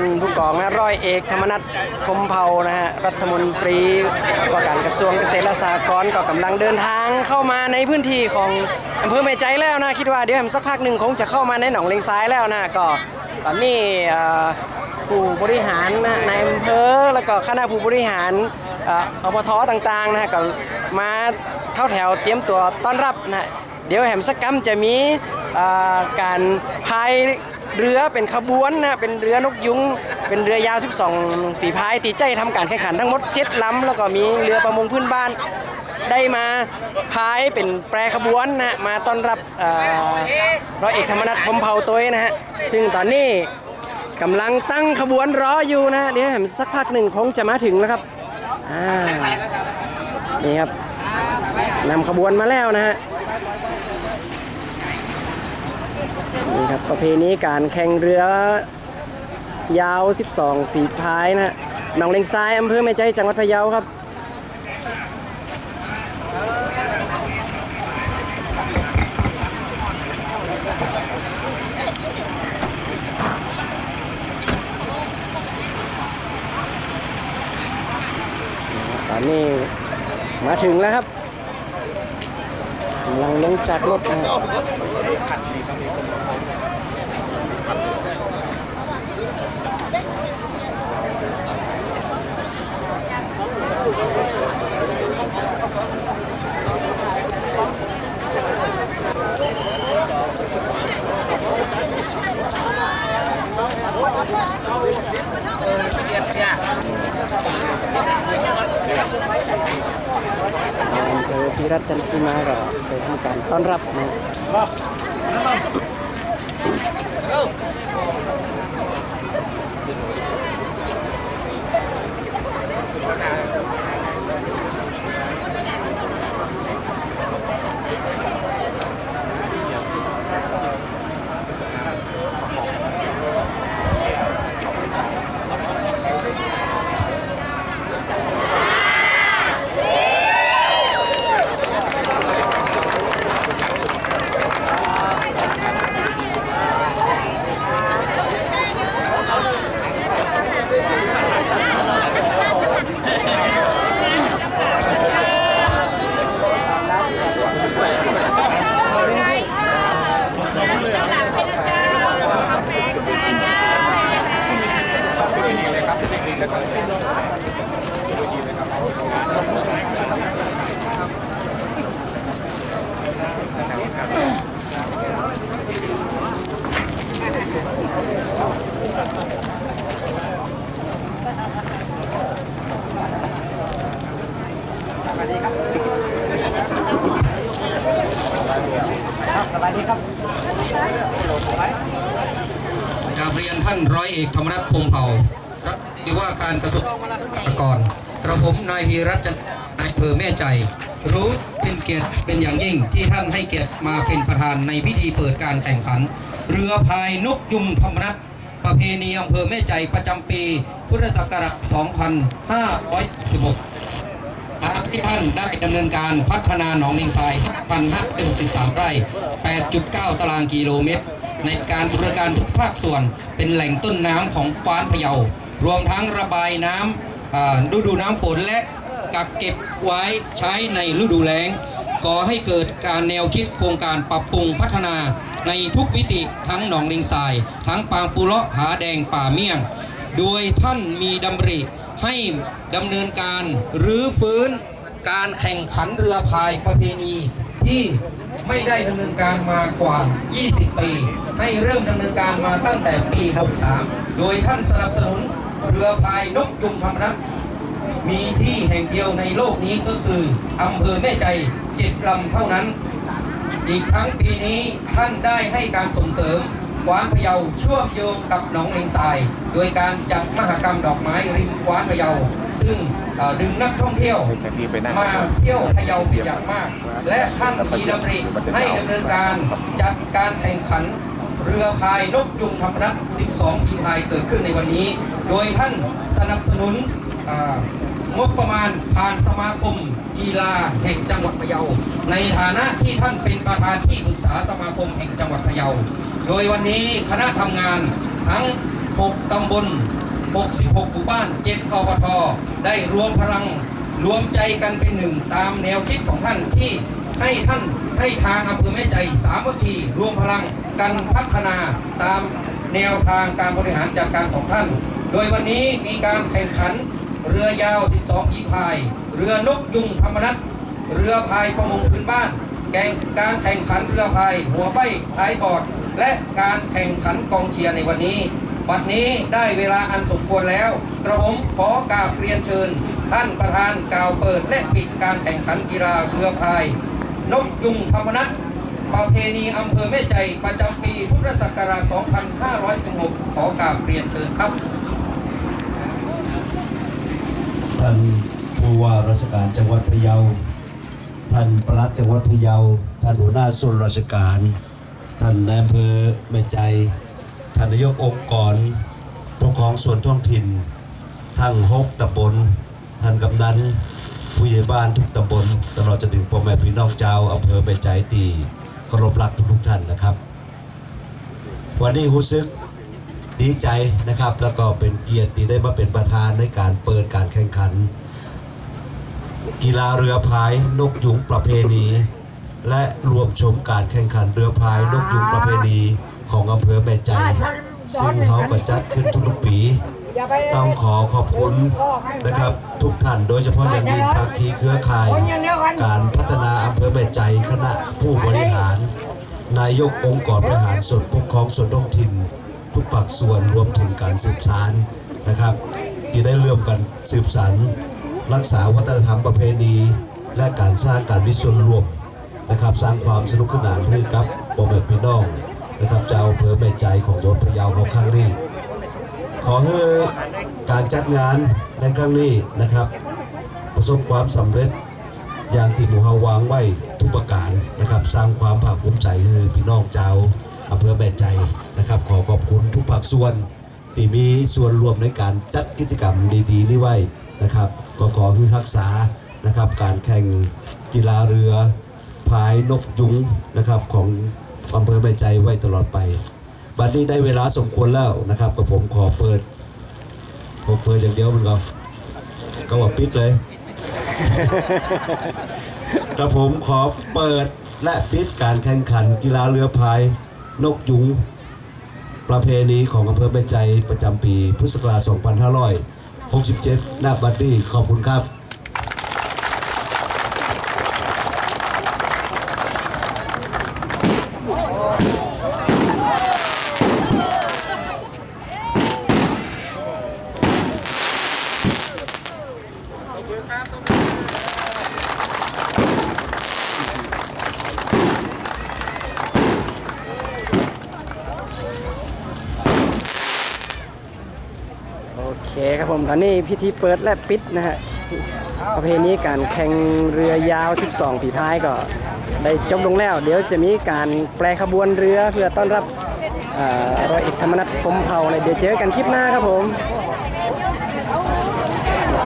านผู้กองนะร้อยเอกธรรมนัฐพมเผานะฮะรัฐมนตรีว่าการกระทรวงเกษตรและสหกรณ์ก็กำลังเดินทางเข้ามาในพื้นที่ของอำเภอแม่ใจแล้วนะคิดว่าเดี๋ยวสักพักหนึ่งคงจะเข้ามาในหนองเลงซ้ายแล้วนะก็ตอนนี้ผู้บริหารนะในอำเภอแล้วก็คณะผู้บริหารอบทต่างๆนะฮะก็มาเข้าแถวเตรียมตัวต้อนรับนะเดี๋ยวแหมสักกัมจะมีการพาย เรือเป็นขบวนนะเป็นเรือนกยุงเป็นเรือยาว 12 ฝีพายตีใจทำการแข่งขันทั้งหมด7ลำแล้วก็มีเรือประมงพื้นบ้านได้มาพายเป็นแปรขบวนนะมาต้อนรับร้อยเอกธรรมนัฐพมเผาตัวนะฮะซึ่งตอนนี้กำลังตั้งขบวนรออยู่นะเดี๋ยวสักพักหนึ่งคงจะมาถึงแล้วครับนี่ครับนำขบวนมาแล้วนะฮะ นี่ครับประเพณีการแข่งเรือยาว 12 ฝีพายนะฮะหนองเลงซ้ายอำเภอแม่ใจจังหวัดพะเยาครับตอนนี้มาถึงแล้วครับ ลังลงจากรถนะ พิรัตจันทีมาก็ไปทำการต้อนรับนะ สบายดีครับกราบเรียนท่านร้อยเอกธรรมนัฐพรมเผ่ารัฐว่าการกระทรวงกรกรกระผมนายพีรัตน์นายเภอแม่ใจ รู้เป็นเกียรติเป็นอย่างยิ่งที่ท่านให้เกียรติมาเป็นประธานในพิธีเปิดการแข่งขัน เรือพายนกยุงธรรมนัฐประเพณีอำเภอแม่ใจประจำปี พุทธศักราช 2516 ที่ท่านได้ดำเนินการพัฒนาหนองนิงทราย1,563 ไร่ 8.9 ตารางกิโลเมตร ในการบริการทุกภาคส่วนเป็นแหล่งต้นน้ำของกวานพะเยา รวมทั้งระบายน้ำอ่าฤดูน้ำฝนและกักเก็บไว้ใช้ในฤดูแล้งก่อให้เกิดการแนวคิดโครงการปรับปรุงพัฒนาในทุกวิติทั้งหนองลิงทราย ทั้งปางปูเลาะหาแดงป่าเมี่ยง โดยท่านมีดำริให้ดำเนินการรื้อฟื้น การแข่งขันเรือพายประเพณีที่ไม่ได้ดำเนินการมากว่า 20 ปี ให้เริ่มดำเนินการมาตั้งแต่ปี 63 โดยท่านสนับสนุนเรือพายนกยุงธรรมนัฐมีที่แห่งเดียวในโลกนี้ก็คืออำเภอแม่ใจเจ็ดลำเท่านั้น อีกทั้งปีนี้ท่านได้ให้การส่งเสริมกวานพะเยาเชื่อมโยงกับหนองเลงทราย โดยการจัดมหกรรมดอกไม้ริมกวานพะเยา ซึ่งเอ่อดึงนักท่องเที่ยวมาเที่ยวพะเยาเป็นอย่างมาก และท่านมีดำริให้ดำเนินการจัดการแข่งขันเรือพายนกยุงธรรมนัต12ปีพายเกิดขึ้นในวันนี้ โดยท่านสนับสนุนอ่างบประมาณผ่านสมาคมกีฬาแห่งจังหวัดพะเยา ในฐานะที่ท่านเป็นประธานที่ปรึกษาสมาคมแห่งจังหวัดพะเยา โดยวันนี้คณะทำงานทั้ง 6 ตำบล 66หมู่บ้าน 7อบทได้รวมพลังรวมใจกันเป็นหนึ่งตามแนวคิดของท่านที่ให้ท่านให้ทางอำเภอแม่ใจสามัคคีรวมพลังกันพัฒนาตามแนวทางการบริหารจัดการของท่าน โดยวันนี้มีการแข่งขัน เรือยาว 12 อีพาย เรือนกยุงธรรมนัตเรือพายประมงพื้นบ้านแข่งการแข่งขันเรือพาย หัวใบท้ายบอด และการแข่งขันกองเชียร์ในวันนี้ บัดนี้ได้เวลาอันสมควรแล้วกระผมขอกราบเรียนเชิญ ท่านประธานกล่าวเปิดและปิดการแข่งขันกีฬาเรือพาย นกยุงธรรมนัตประเพณีอำเภอแม่ใจประจำปีพุทธศักราช 2516 ขอกราบเรียนเชิญครับท่านผู้ว่าราชการจังหวัดพะเยา ท่านปลัดจังหวัดพะเยา ท่านหัวหน้าส่วนราชการ ท่านนายอำเภอแม่ใจานนายกองค์กรปกครองส่วนท้องถิ่น ทั้งหกตำบลท่านกำนันผู้ใหญ่บ้านทุกตำบล ตลอดจนถึงพ่อแม่พี่น้องเจ้าอำเภอแม่ใจตีเคารพรักทุกท่านนะครับ วันนี้รู้สึกดีใจนะครับ แล้วก็เป็นเกียรติได้มาเป็นประธานในการเปิดการแข่งขัน กีฬาเรือพายนกยุงประเพณี และรวมชมการแข่งขันเรือพายนกยุงประเพณี ของอำเภอแม่ใจซึ่งเขาก็จัดขึ้นทุกๆปี ต้องขอขอบคุณนะครับ ทุกท่านโดยเฉพาะอย่างยิ่งภาคีเครือข่าย การพัฒนาอำเภอแม่ใจคณะผู้บริหาร นายกองค์กรบริหารส่วนปกครองส่วนท้องถิ่น ทุกภาคส่วนรวมถึงการสืบสารนะครับ ที่ได้เร่มกันสืบสารรักษาวัฒนธรรมประเพณี และการสร้างการวิส่วนรวมนะครับ สร้างความสนุกสนานให้กับพ่อแม่พี่น้อง นะครับเจ้าอำเภอแม่ใจของจังหวัดพะเยาของครั้งนี้ ขอให้การจัดงานในครั้งนี้นะครับ ประสบความสำเร็จอย่างที่หมู่เฮาวางไว้ทุกประการนะครับ สร้างความภาคภูมิใจให้พี่น้องเจ้าอำเภอแม่ใจนะครับ ขอขอบคุณทุกภาคส่วนที่มีส่วนรวมในการจัดกิจกรรมดีๆนี้ไว้นะครับ ก็ขอให้รักษานะครับ การแข่งกีฬาเรือพายนกยุงนะครับของ อำเภอแม่ใจไว้ตลอดไป บัดนี้ได้เวลาสมควรแล้วนะครับกับผมขอเปิดผมเปิดอย่างเดียวมันก็ก็ว่าปิดเลยกระผมขอเปิดและปิดการแข่งขันกีฬาเรือพายนกยุง ประเพณีของอำเภอแม่ใจประจำปีพุทธศักราช 2567ณบัดนี้ขอบคุณครับ เคครับผมตอนนี้พิธีเปิดและปิดนะฮะประเพณีการแข่งเรือยาว 12ผีพายก็ได้จบลงแล้ว เดี๋ยวจะมีการแปลขบวนเรือเพื่อต้อนรับร้อยเอกธรรมนัฐพมเผ่าในเดี๋ยวเจอกันคลิปหน้าครับผม